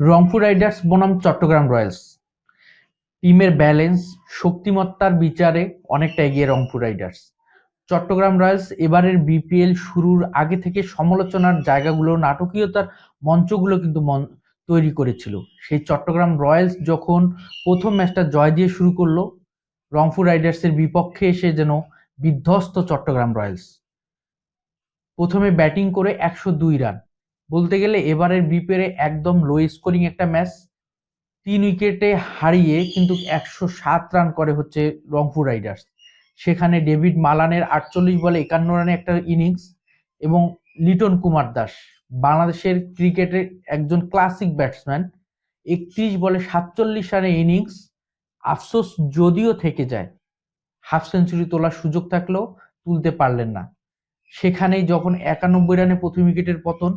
Rangpur Riders বনাম Chattogram Royals. টিমের balance, শক্তিমত্তার বিচারে অনেকটা এগিয়ে রংপুর রাইডার্স। চট্টগ্রাম রয়্যালস এবারের বিপিএল শুরুর আগে থেকে সমালোচনার জায়গাগুলো, নাটকীয়তার মঞ্চগুলো কিন্তু তৈরি করেছিল। সেই চট্টগ্রাম রয়্যালস যখন প্রথম ম্যাচটা জয় দিয়ে শুরু করল, রংপুর রাইডার্সের বিপক্ষে এসে যেন বিধ্বস্ত চট্টগ্রাম রয়্যালস। প্রথমে ব্যাটিং করে একশো দুই রান। বলতে গেলে এবারের বিপিএলে একদম লো স্কোরিং একটা ম্যাচ তিন উইকেটে হারিয়ে কিন্তু একশো সাত রান করে হচ্ছে রংপুর রাইডার্স সেখানে ডেভিড মালানের আটচল্লিশ বলে একান্ন রানে একটা ইনিংস এবং লিটন কুমার দাস, বাংলাদেশের ক্রিকেটের একজন ক্লাসিক ব্যাটসম্যান একত্রিশ বলে সাতচল্লিশ রানে ইনিংস আফসোস যদিও থেকে যায় হাফ সেঞ্চুরি তোলার সুযোগ থাকলেও তুলতে পারলেন না। সেখানেই যখন একানব্বই রানে প্রথম উইকেটের পতন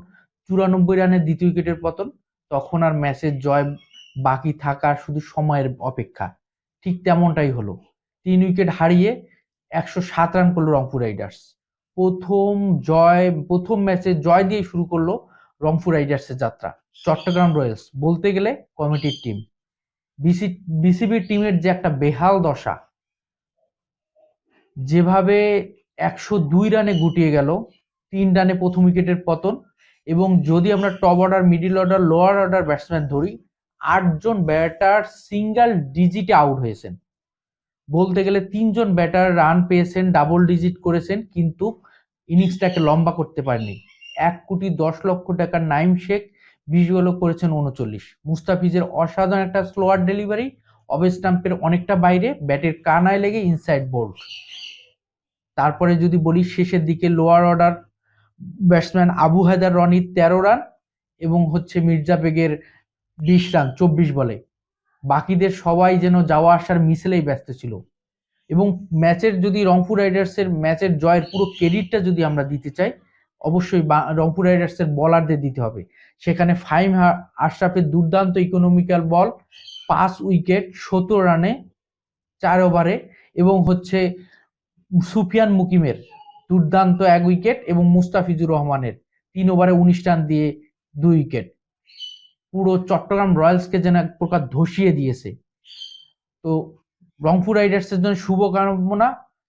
চুরানব্বই রানে দ্বিতীয় উইকেটের পতন, তখন আর ম্যাচের জয় বাকি থাকার শুধু সময়ের অপেক্ষা। ঠিক তেমনটাই হলো। তিন উইকেট হারিয়ে একশো সাত রান করল রংপুর রাইডার্স। প্রথম জয়, প্রথম ম্যাচে জয় দিয়ে শুরু করল রংপুর রাইডার্সের যাত্রা। চট্টগ্রাম রয়্যালস বলতে গেলে কমিটির টিম। বিসি, বিসিবির টিমের যে একটা বেহাল দশা, যেভাবে একশো দুই রানে গুটিয়ে গেল, তিন রানে প্রথম উইকেটের পতন এবং যদি আমরা top order middle order lower order batsman ধরি, আটজন ব্যাটার সিঙ্গেল ডিজিটে আউট হয়েছেন। বলতে গেলে তিনজন ব্যাটার রান পেয়েছেন ডাবল ডিজিট করেছেন, কিন্তু ইনিংসটাকে লম্বা করতে পারেনি এক কোটি দশ লক্ষ টাকার নাইম শেখ বল করেছেন উনচল্লিশ। মুস্তাফিজের অসাধারণ একটা স্লোয়ার ডেলিভারি অবে স্টাম্পের অনেকটা বাইরে, ব্যাটের কানায় লেগে ইনসাইড বোল্ড তারপরে যদি বলি শেষের দিকে lower order batsman Abu Haider রনির তেরো রান এবং হচ্ছে মির্জা বেগের বিশ রান, চব্বিশ বলে। বাকিদের সবাই যেন যাওয়া আসার মিসেলেই ব্যস্ত ছিল। এবং ম্যাচের যদি রংপুর রাইডার্সের ম্যাচের জয়ের পুরো ক্রেডিটটা যদি আমরা দিতে চাই, অবশ্যই রংপুর রাইডার্সের বলারদের দিতে হবে। সেখানে ফাইম আশরাফের দুর্দান্ত ইকোনমিক্যাল বল পাঁচ উইকেট, সতেরো রানে, চার ওভারে এবং হচ্ছে সুফিয়ান মুকিমের দুর্দান্ত এক উইকেট এবং মুস্তাফিজুর রহমানের তিন ওভারে উনিশ রান দিয়ে দুই উইকেট। পুরো চট্টগ্রাম রয়্যালসকে যেন এক প্রকার ধসিয়ে দিয়েছে। তো রংপুর রাইডার্সের জন্য শুভকামনা।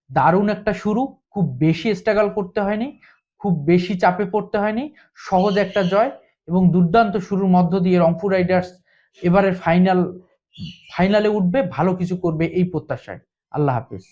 দারুণ একটা শুরু। খুব বেশি স্ট্রাগল করতে হয়নি। খুব বেশি চাপে পড়তে হয়নি। সহজ একটা জয় এবং দুর্দান্ত শুরুর মধ্য দিয়ে রংপুর রাইডার্স এবারের ফাইনাল ফাইনালে উঠবে। ভালো কিছু করবে এই প্রত্যাশায়। আল্লাহ হাফিজ।